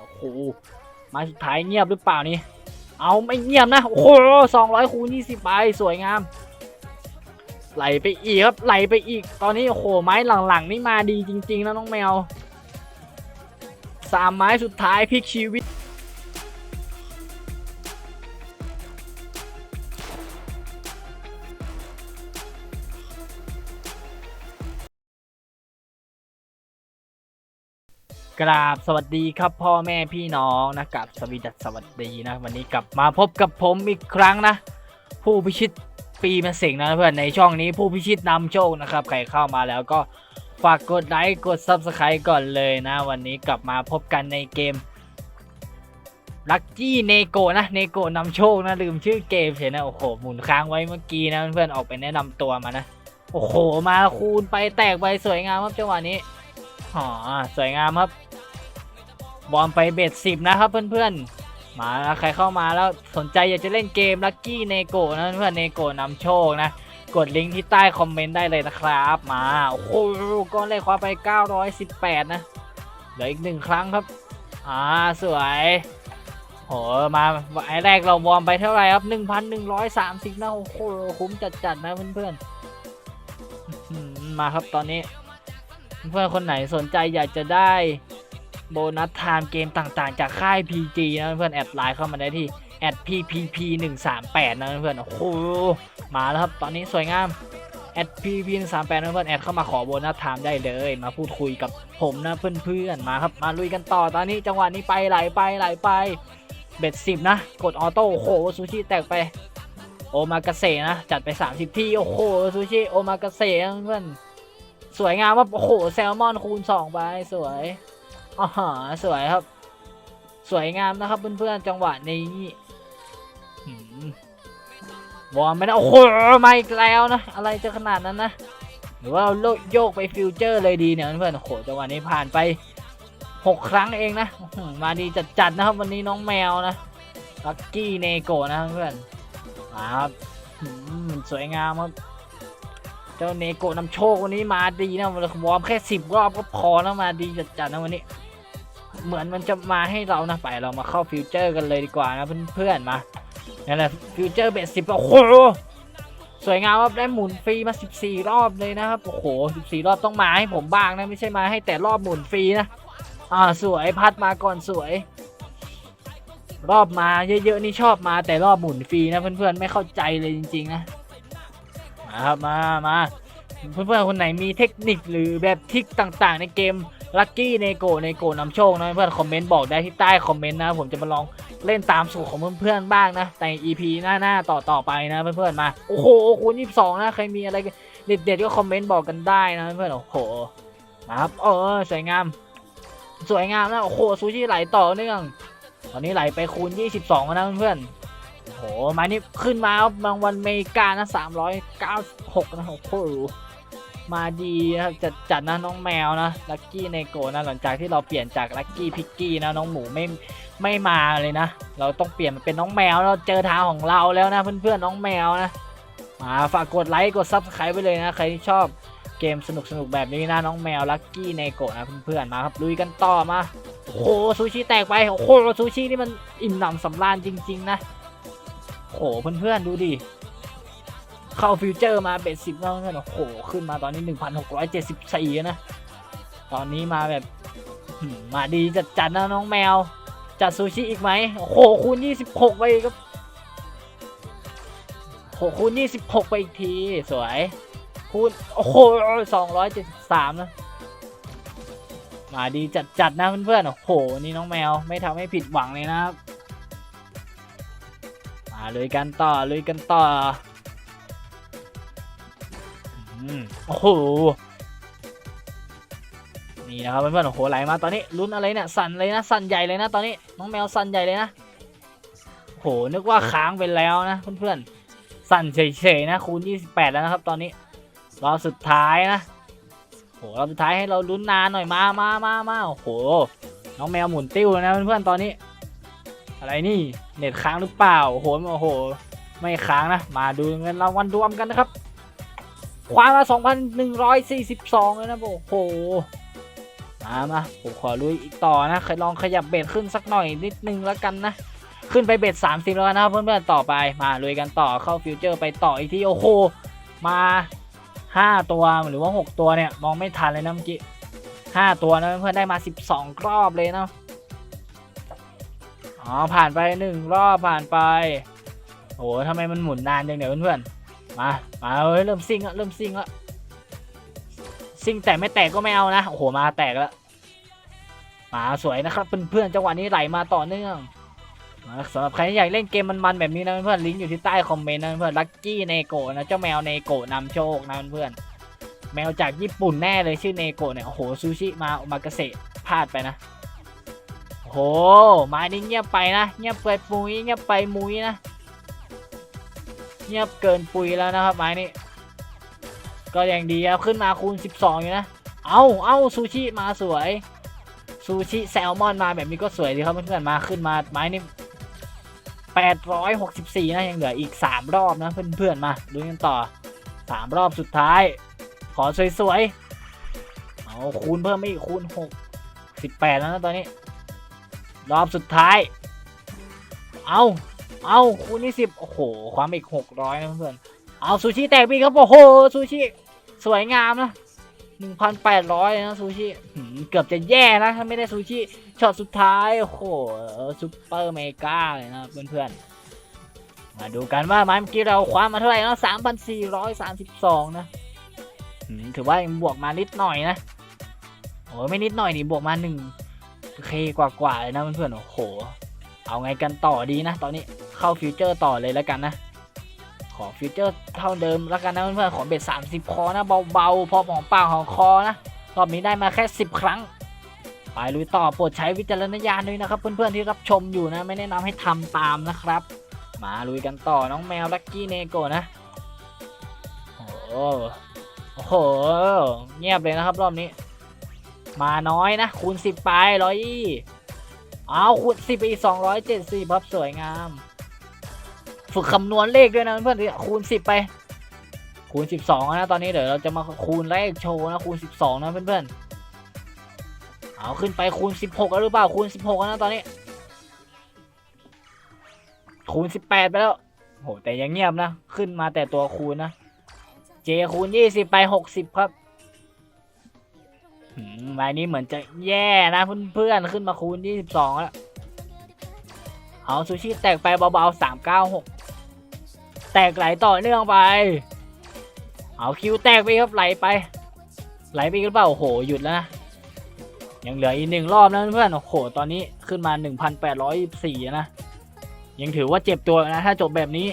โอ้โหไม้สุดท้ายเงียบหรือเปล่านี่ เอาไม่เงียบนะ โอ้โหสองร้อยคูณยี่สิบใบสวยงาม ไหลไปอีกครับ ไหลไปอีก ตอนนี้โอ้โหไม้หลังๆ นี่มาดีจริงๆนะน้องแมว สามไม้สุดท้ายพลิกชีวิต กราบสวัสดีครับพ่อแม่พี่น้องนะกับสวีดัสสวัสดีนะ วันนี้กลับมาพบกับผมอีกครั้งนะ ผู้พิชิตปีมะเสงนะเพื่อนในช่องนี้ผู้พิชิตนำโชคนะครับใครเข้ามาแล้วก็ฝากกดไลค์กด Subscribe ก่อนเลยนะ วันนี้กลับมาพบกันในเกมลักกี้เนโกนะเนโกนำโชคนะลืมชื่อเกมเห็นนะโอ้โหหมุนค้างไว้เมื่อกี้นะเพื่อนออกไปแนะนำตัวมานะโอ้โหมาคูณไปแตกไปสวยงามครับจังหวะนี้อ๋อสวยงามครับ บอลไปเบ็ดสิบนะครับเพื่อนๆ มาใครเข้ามาแล้วสนใจอยากจะเล่นเกมลั c กี้เนโกนะเพื่อนเนโกนำโชคนะ กดลิงก์ที่ใต้คอมเมนต์ได้เลยนะครับ มา โอ้โหก้อนเลขคว้าไป 918 นะเหลืออีกหนึ่งครั้งครับ อ่า สวยโหมาไอแรกเราวอร์มไปเท่าไหร่ครับ 1,130นะโอ้โหคุ้มจัดๆนะเพื่อนๆ มาครับตอนนี้ เพื่อนคนไหนสนใจอยากจะได้ โบนัสไทม์เกมต่างๆ จากค่าย PG นะเพื่อนแอดไลน์เข้ามาได้ที่แอด PPP 1 3 8นะเพื่อนโอ้โหมาแล้วครับ ตอนนี้สวยงามแอด PPP 1 3 8นะเพื่อนแอดเข้ามาขอโบนัสไทม์ได้เลย มาพูดคุยกับผมนะเพื่อนๆมาครับมาลุยกันต่อตอนนี้จังหวะนี้ไปไหลไปไหลไปเบ็ดสิบนะ กดออโต้โอ้โหซูชิแตกไป โอมากาเสนะ จัดไป 30 ที่ โอ้โหซูชิโอมากาเสนะเพื่อนสวยงามว่าโอ้โหแซลมอนคูณ 2 ไป สวย อ๋อสวยครับ สวยงามนะครับเพื่อนๆจังหวะนี้วอร์มไปนะโอ้โหมาอีกแล้วนะ อะไรจะขนาดนั้นนะ หรือว่าเราโยกไปฟิวเจอร์เลยดีเนี่ยเพื่อนๆโอ้โหจังหวะนี้ผ่านไปหกครั้งเองนะมาดีจัดๆนะครับ วันนี้น้องแมวนะลักกี้เนโกนะเพื่อนมาครับสวยงามครับเจ้าเนโกะนำโชควันนี้มาดีนะวอร์มแค่สิบรอบก็พอแล้วมาดีจัดๆนะวันนี้ เหมือนมันจะมาให้เรานะไปเรามาเข้าฟิวเจอร์กันเลยดีกว่านะเพื่อนๆมานี่นแหละฟิวเจอร์เบสสิบโอ้โหสวยงามครับได้หมุนฟรีมา 14 รอบเลยนะครับโอ้โห 14 รอบต้องมาให้ผมบ้างนะไม่ใช่มาให้แต่รอบหมุนฟรีนะอ่าสวยพัดมาก่อนสวย รอบมาเยอะๆนี่ชอบมาแต่รอบหมุนฟรีนะเพื่อนๆไม่เข้าใจเลยจริง ๆ นะมาครับมามาเพื่อนๆคนไหนมีเทคนิคหรือแบบทิกต่างๆ ในเกม ลัคกี้ในโกในโกนำโชคนะเพื่อนคอมเมนต์บอกได้ที่ใต้คอมเมนต์นะผมจะมาลองเล่นตามสูตรของเพื่อนๆบ้างนะใน EP หน้าๆต่อต่อๆไปนะเพื่อนๆมาโอ้โหคูณ22 นะใครมีอะไรเด็ดๆก็คอมเมนต์บอกกันได้นะเพื่อนๆโอ้โหมาครับเออสวยงาม สวยงามนะโอ้โหซูชิไหลต่อเนื่องตอนนี้ไหลไปคูณ 22แล้วนะเพื่อนๆโอ้โหมานี่ขึ้นมาบบางวันเมกานะสามร้อยเก้าหกนะโอ้โห มาดีนะครับจัดจัดนะน้องแมวนะลักกี้ในโกนะหลังจากที่เราเปลี่ยนจากลักกี้พิกกี้นะน้องหมูไม่ไม่มาเลยนะ เราต้องเปลี่ยนเป็นน้องแมวแล้วเจอทางของเราแล้วนะเพื่อนๆน้องแมวนะมาฝากกดไลค์กดซับสไครป์ไปเลยนะใครที่ชอบเกมสนุกสนุกแบบนี้นะน้องแมวลักกี้ในโกนะเพื่อนๆมาครับลุยกันต่อมาโอ้โหซูชิแตกไปโอ้โหซูชินี่มันอิ่มหนำสำราญจริง ๆ นะโอ้โหเพื่อนๆดูดิ เข้าฟิวเจอร์มาเบ็ดสิบแล้วเพื่อนโอ้โห ขึ้นมาตอนนี้หนึ่งพันหกร้อยเจ็ดสิบสี่นะ ตอนนี้มาแบบมาดีจัดจัดนะน้องแมว จัดซูชิอีกไหมโอ้โหคูณยี่สิบหกไปครับโอ้โหคูณยี่สิบหกไปอีกทีสวยคูณโอ้โหสองร้อยเจ็ดสิบสามนะมาดีจัดจัดๆนะเพื่อนๆโอ้โหนี่น้องแมวไม่ทำให้ผิดหวังเลยนะครับมาเลยกันต่อลุยกันต่อ โอ้โห นี่นะครับเพื่อนๆโอ้โหไหลมาตอนนี้ลุ้นอะไรเนี่ยสั่นเลยนะสั่นใหญ่เลยนะตอนนี้น้องแมวสั่นใหญ่เลยนะโอ้โหนึกว่าค้างไปแล้วนะเพื่อนๆสั่นเฉยๆนะคูณ 28 แล้วนะครับ ตอนนี้รอบสุดท้ายนะโอ้โหรอบสุดท้ายให้เราลุ้นนานหน่อยมามามามาโอ้โห น้องแมวหมุนติ้วแล้วนะเพื่อนๆตอนนี้ อะไรนี่เน็ตค้างหรือเปล่าโอ้โหโอ้โห ไม่ค้างนะ มาดูเงินรางวัลรวมกันนะครับ ความมา 2,142เลยนะโอ้โหมามาผมขอลุยอีกต่อนะเคยลองขยับเบ็ดขึ้นสักหน่อยนิดนึงแล้วกันนะ ขึ้นไปเบ็ด 30 แล้วนะครับเพื่อนๆ ต่อไป มาลุยกันต่อเข้าฟิวเจอร์ไปต่ออีกที่โอ้โห มา 5 ตัวหรือว่า 6 ตัวเนี่ย มองไม่ทันเลยนะเมื่อกี้5ตัวนะเพื่อนๆ ได้มา 12 รอบเลยเนาะอ๋อผ่านไป 1 รอบผ่านไปโอ้โหทำไมมันหมุนนานจังเนี่ยเพื่อนๆ มามาเฮ้ยเริ่มซิ่งล้วเริ่มซิ่งล้วซิ่งแต่ไม่แตกก็ไม่เอานะโอ้โหมาแตกแล้วมาสวยนะครับเพื่อนๆจังหวะนี้ไหลมาต่อเนื่องสำหรับใครที่อยากเล่นเกมมันๆแบบนี้นะเพื่อนลิงก์อยู่ที่ใต้คอมเมนต์นะเพื่อนลักกี้เนโกะนะเจ้าแมวเนโกะนำโชคนะเพื่อนแมวจากญี่ปุ่นแน่เลยชื่อเนโกะเนี่ยโอ้โหซูชิมาโอมากาเสะพลาดไปนะโอ้โหม้นี้เงียบไปนะเงียบไปปุ้ยเงียบไปมุ้ยนะ เงียบเกินปุยแล้วนะครับไม้นี้ก็ยังดีครับขึ้นมาคูณ 12 อยู่นะ เอาเอาซูชิมาสวย ซูชิแซลมอนมาแบบนี้ก็สวยดีครับเพื่อนๆมาขึ้นมาไม้นี้864 นะยังเหลืออีก 3 รอบนะเพื่อนๆมาดูกันต่อ 3 รอบสุดท้าย ขอสวยๆเอาคูณเพิ่มไม่อีกคูณ 6 18 แล้วนะตอนนี้ รอบสุดท้าย เอา เอาคูณนี่10โอ้โห ความอีก600นะเพื่อนเอาซูชิแตกไปอีกครับโอ้โหซูชิสวยงามนะ1,800นแปดร้อยนะซูชิเกือบจะแย่นะถ้าไม่ได้ซูชิช็อตสุดท้ายโอ้โหซุปเปอร์เมกาเลยนะเพื่อนๆมาดูกันว่าไม้เมื่อกี้เราคว้ามาเท่าไหร่นะ3,432นะหืมสิบสองนะถือว่ายังบวกมานิดหน่อยนะโอ้ยไม่นิดหน่อยนี่บวกมา1เคกว่าๆเลยนะเพื่อนๆโอ้โห เอาไงกันต่อดีนะตอนนี้ เข้าฟิวเจอร์ต่อเลยแล้วกันนะ ขอฟิวเจอร์เท่าเดิมแล้วกันนะเพื่อนๆขอเบ็ด30 คอนะเบาๆพอของปากของคอนะรอบนี้ได้มาแค่ 10 ครั้ง ไปลุยต่อโปรดใช้วิจารณญาณด้วยนะครับ เพื่อนๆที่รับชมอยู่นะ ไม่แนะนำให้ทำตามนะครับ มาลุยกันต่อน้องแมวลักกี้เนโกนะโอ้โหโอ้โหเงียบเลยนะครับรอบนี้ มาน้อยนะ คูณ 10 ไปร้อยยี่เอาคูณ10ไปอีก270ครับสวยงาม ฝึกคำนวณเลขด้วยนะเพื่อนๆคูณ10ไป คูณ12นะตอนนี้เดี๋ยวเราจะมาคูณเลขโชว์นะคูณ12นะเพื่อนๆเอาขึ้นไปคูณ16แล้วหรือเปล่าคูณ16แล้วนะตอนนี้ คูณ18ไปแล้วโหแต่ยังเงียบนะ ขึ้นมาแต่ตัวคูณนะเจคูณ20ไป60ครับหืมใบนี้เหมือนจะแย่นะเพื่อนๆขึ้นมาคูณ 22 แล้ว เอาซูชิแตกไปเบาๆ 396แตกไหลต่อเนื่องไป เอาคิวแตกไปครับไหลไป ไหลไปหรือเปล่าโอ้โหหยุดแล้วนะยังเหลืออีกหนึ่งรอบนะเพื่อนโอ้โหตอนนี้ขึ้นมา 1,824นะยังถือว่าเจ็บตัวนะถ้าจบแบบนี้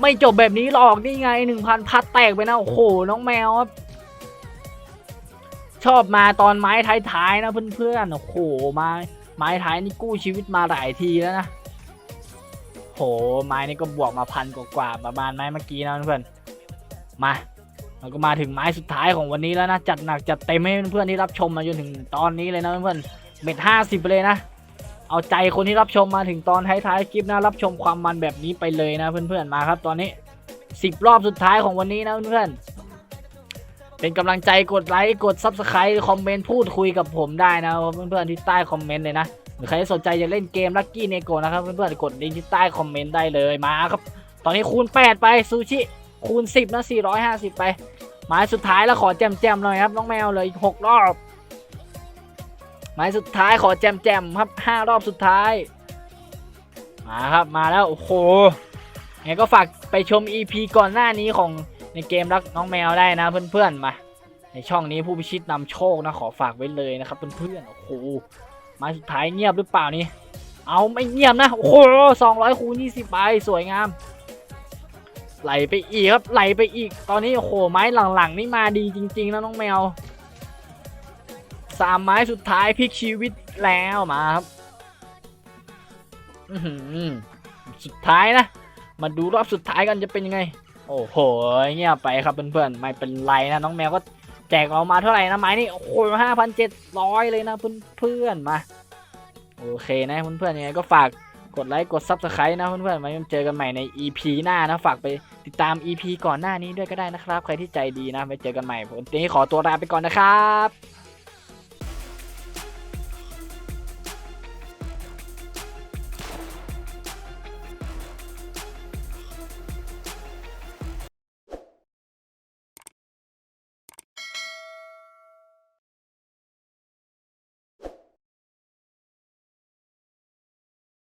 ไม่จบแบบนี้หรอกนี่ไง 1,000 พัดแตกไปนะโอ้โหน้องแมวครับชอบมาตอนไม้ท้ายๆนะเพื่อนๆโอ้โหมาไม้ท้ายนี่กู้ชีวิตมาหลายทีแล้วนะ โห ไม้นี่ก็บวกมาพันกว่าๆประมาณไม้เมื่อกี้นะเพื่อนมาเราก็มาถึงไม้สุดท้ายของวันนี้แล้วนะ จัดหนักจัดเต็มให้เพื่อนๆที่รับชมมาจนถึงตอนนี้เลยนะเพื่อนๆเม็ดห้าสิบเลยนะเอาใจคนที่รับชมมาถึงตอนท้ายๆคลิปนะรับชมความมันแบบนี้ไปเลยนะเพื่อนๆมาครับ ตอนนี้สิบรอบสุดท้ายของวันนี้นะเพื่อนๆเป็นกำลังใจกดไลค์กดซับสไครต์คอมเมนต์พูดคุยกับผมได้นะเพื่อนๆที่ใต้คอมเมนต์เลยนะ ใครสนใจจะเล่นเกมลักกี้เนโกนะครับเพื่อนๆกดลิงก์ที่ใต้คอมเมนต์ได้เลยมาครับ ตอนนี้คูณ 8 ไปซูชิคูณ 10นะ450 ไปหมายสุดท้ายแล้วขอแจมๆหน่อยครับน้องแมวเลยอีกหกรอบหมายสุดท้ายขอแจมๆครับห้ารอบสุดท้ายมาครับมาแล้วโอ้โหไงก็ฝากไปชม EP ก่อนหน้านี้ของในเกมรักน้องแมวได้นะเพื่อนๆมา ในช่องนี้ผู้พิชิตนำโชคนะขอฝากไว้เลยนะครับเพื่อนๆโอ้โห มาสุดท้ายเงียบหรือเปล่านี่ เอาไม่เงียบนะ โอ้โหสองร้อยคูณยี่สิบใบสวยงาม ไหลไปอีกครับ ไหลไปอีก ตอนนี้โอ้โห ไม้หลังๆ นี่มาดีจริงๆนะน้องแมว สามไม้สุดท้ายพลิกชีวิตแล้วมาครับสุดท้ายนะ มาดูรอบสุดท้ายกันจะเป็นยังไง โอ้โห เงียบไปครับเพื่อนๆ ไม่เป็นไรนะน้องแมวก็ แจกเรามาเท่าไหร่นะไม้นี่โอ้โหห้าพันเจ็ดร้อยเลยนะเพื่อนๆมาโอเคนะเพื่อนๆยังไงก็ฝากกดไลค์กดซับสไครต์นะเพื่อนๆไว้เจอกันใหม่ใน EP หน้านะฝากไปติดตาม EP ก่อนหน้านี้ด้วยก็ได้นะครับ ใครที่ใจดีนะไปเจอกันใหม่ผมวันนี้ขอตัวลาไปก่อนนะครับ